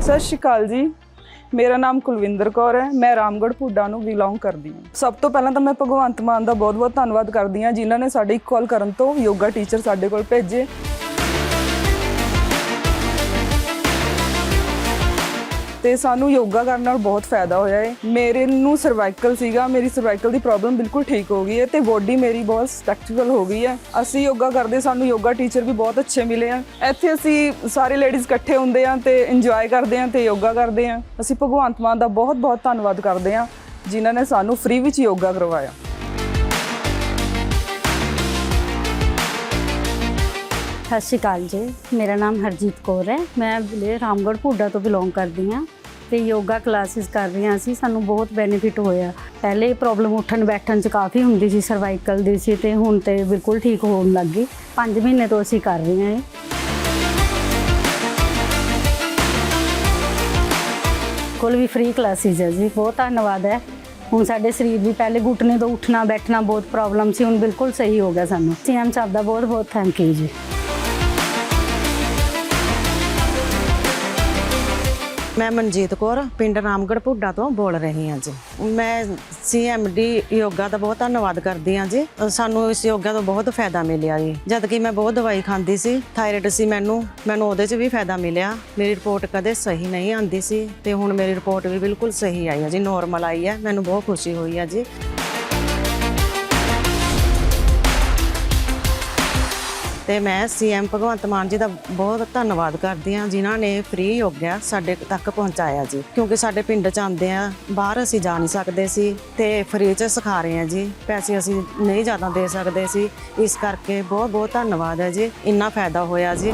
ਸਤਿ ਸ਼੍ਰੀ ਅਕਾਲ ਜੀ। ਮੇਰਾ ਨਾਮ ਕੁਲਵਿੰਦਰ ਕੌਰ ਹੈ। ਮੈਂ ਰਾਮਗੜ੍ਹ ਪੁੱਡਾ ਨੂੰ ਬਿਲੋਂਗ ਕਰਦੀ ਹਾਂ। ਸਭ ਤੋਂ ਪਹਿਲਾਂ ਤਾਂ ਮੈਂ ਭਗਵੰਤ ਮਾਨ ਦਾ ਬਹੁਤ-ਬਹੁਤ ਧੰਨਵਾਦ ਕਰਦੀ ਹਾਂ, ਜਿਨ੍ਹਾਂ ਨੇ ਸਾਡੇ ਇੱਕ ਕਾਲ ਕਰਨ ਤੋਂ ਯੋਗਾ ਟੀਚਰ ਸਾਡੇ ਕੋਲ ਭੇਜੇ। ਤੇ ਸਾਨੂੰ ਯੋਗਾ ਕਰਨ ਨਾਲ ਬਹੁਤ ਫਾਇਦਾ ਹੋਇਆ ਹੈ ਮੇਰੇ ਨੂੰ ਸਰਵਾਈਕਲ ਸੀਗਾ, ਮੇਰੀ ਸਰਵਾਈਕਲ ਦੀ ਪ੍ਰੋਬਲਮ ਬਿਲਕੁਲ ਠੀਕ ਹੋ ਗਈ ਹੈ ਤੇ ਬੋਡੀ ਮੇਰੀ ਬਹੁਤ ਸਟਰਕਚਰਲ ਹੋ ਗਈ ਹੈ ਅਸੀਂ ਯੋਗਾ ਕਰਦੇ, ਸਾਨੂੰ ਯੋਗਾ ਟੀਚਰ ਵੀ ਬਹੁਤ ਅੱਛੇ ਮਿਲੇ ਆ। ਇੱਥੇ ਅਸੀਂ ਸਾਰੇ ਲੇਡੀਜ਼ ਇਕੱਠੇ ਹੁੰਦੇ ਆ ਤੇ ਇੰਜੋਏ ਕਰਦੇ ਆ ਤੇ ਯੋਗਾ ਕਰਦੇ ਆ। ਅਸੀਂ ਭਗਵੰਤ ਮਾਨ ਦਾ ਬਹੁਤ ਬਹੁਤ ਧੰਨਵਾਦ ਕਰਦੇ ਆ, ਜਿਨ੍ਹਾਂ ਨੇ ਸਾਨੂੰ ਫ੍ਰੀ ਵਿੱਚ ਯੋਗਾ ਕਰਵਾਇਆ। ਸਤਿ ਸ਼੍ਰੀ ਅਕਾਲ ਜੀ, ਮੇਰਾ ਨਾਮ ਹਰਜੀਤ ਕੌਰ ਹੈ। ਮੈਂ ਜ਼ਿਲ੍ਹੇ ਰਾਮਗੜ੍ਹ, ਭੂਡਾ ਤੋਂ ਬਿਲੋਂਗ ਕਰਦੀ ਹਾਂ। ਤੇ ਯੋਗਾ ਕਲਾਸਿਸ ਕਰ ਰਹੀ ਹਾਂ ਅਸੀਂ ਸਾਨੂੰ ਬਹੁਤ ਬੈਨੀਫਿਟ ਹੋਇਆ। ਪਹਿਲੇ ਪ੍ਰੋਬਲਮ ਉੱਠਣ ਬੈਠਣ 'ਚ ਕਾਫੀ ਹੁੰਦੀ ਸੀ ਸਰਵਾਈਕਲ ਦੀ ਸੀ ਤੇ ਹੁਣ ਤੇ ਬਿਲਕੁਲ ਠੀਕ ਹੋਣ ਲੱਗ ਗਈ। 5 ਮਹੀਨੇ ਤੋਂ ਅਸੀਂ ਕਰ ਰਹੇ ਹਾਂ ਇਹ। ਕੋਲ ਵੀ ਫ੍ਰੀ ਕਲਾਸਿਸ ਹੈ ਜੀ, ਬਹੁਤ ਧੰਨਵਾਦ ਹੈ। ਹੁਣ ਸਾਡੇ ਸਰੀਰ ਵੀ ਪਹਿਲੇ ਘੁਟਨੇ ਤੋਂ ਉੱਠਣਾ, ਬੈਠਣਾ ਬਹੁਤ ਪ੍ਰੋਬਲਮ ਸੀ, ਹੁਣ ਬਿਲਕੁਲ ਸਹੀ ਹੋ ਗਿਆ ਸਾਨੂੰ। ਸੀਐਮ ਸਾਹਿਬ ਦਾ ਬਹੁਤ ਬਹੁਤ ਥੈਂਕ ਯੂ ਜੀ। ਮੈਂ ਮਨਜੀਤ ਕੌਰ, ਪਿੰਡ ਰਾਮਗੜ੍ਹ ਭੁੱਡਾ ਤੋਂ ਬੋਲ ਰਹੀ ਹਾਂ ਜੀ। ਮੈਂ ਸੀਐਮਡੀ ਯੋਗਾ ਦਾ ਬਹੁਤ ਧੰਨਵਾਦ ਕਰਦੀ ਹਾਂ ਜੀ। ਸਾਨੂੰ ਇਸ ਯੋਗਾ ਤੋਂ ਬਹੁਤ ਫਾਇਦਾ ਮਿਲਿਆ ਜੀ। ਜਦ ਕਿ ਮੈਂ ਬਹੁਤ ਦਵਾਈ ਖਾਂਦੀ ਸੀ, ਥਾਇਰਾਇਡ ਸੀ ਮੈਨੂੰ ਮੈਨੂੰ ਉਹਦੇ 'ਚ ਵੀ ਫਾਇਦਾ ਮਿਲਿਆ। ਮੇਰੀ ਰਿਪੋਰਟ ਕਦੇ ਸਹੀ ਨਹੀਂ ਆਂਦੀ ਸੀ ਤੇ ਹੁਣ ਮੇਰੀ ਰਿਪੋਰਟ ਵੀ ਬਿਲਕੁਲ ਸਹੀ ਆਈ ਹੈ ਜੀ ਨੋਰਮਲ ਆਈ ਹੈ। ਮੈਨੂੰ ਬਹੁਤ ਖੁਸ਼ੀ ਹੋਈ ਹੈ ਜੀ। ਤੇ ਮੈਂ ਸੀਐਮ ਭਗਵੰਤ ਮਾਨ ਜੀ ਦਾ ਬਹੁਤ ਧੰਨਵਾਦ ਕਰਦੀ ਹਾਂ, ਜਿਨ੍ਹਾਂ ਨੇ ਫ੍ਰੀ ਯੋਗਿਆ ਸਾਡੇ ਤੱਕ ਪਹੁੰਚਾਇਆ ਜੀ। ਕਿਉਂਕਿ ਸਾਡੇ ਪਿੰਡ ਚ ਆਉਂਦੇ ਆ, ਬਾਹਰ ਅਸੀਂ ਜਾ ਨਹੀਂ ਸਕਦੇ ਸੀ ਤੇ ਫ੍ਰੀ ਚ ਸਿਖਾ ਰਹੇ ਆ ਜੀ। ਪੈਸੇ ਅਸੀਂ ਨਹੀਂ ਜ਼ਿਆਦਾ ਦੇ ਸਕਦੇ ਸੀ। ਇਸ ਕਰਕੇ ਬਹੁਤ ਬਹੁਤ ਧੰਨਵਾਦ ਹੈ ਜੀ। ਇੰਨਾ ਫਾਇਦਾ ਹੋਇਆ ਜੀ।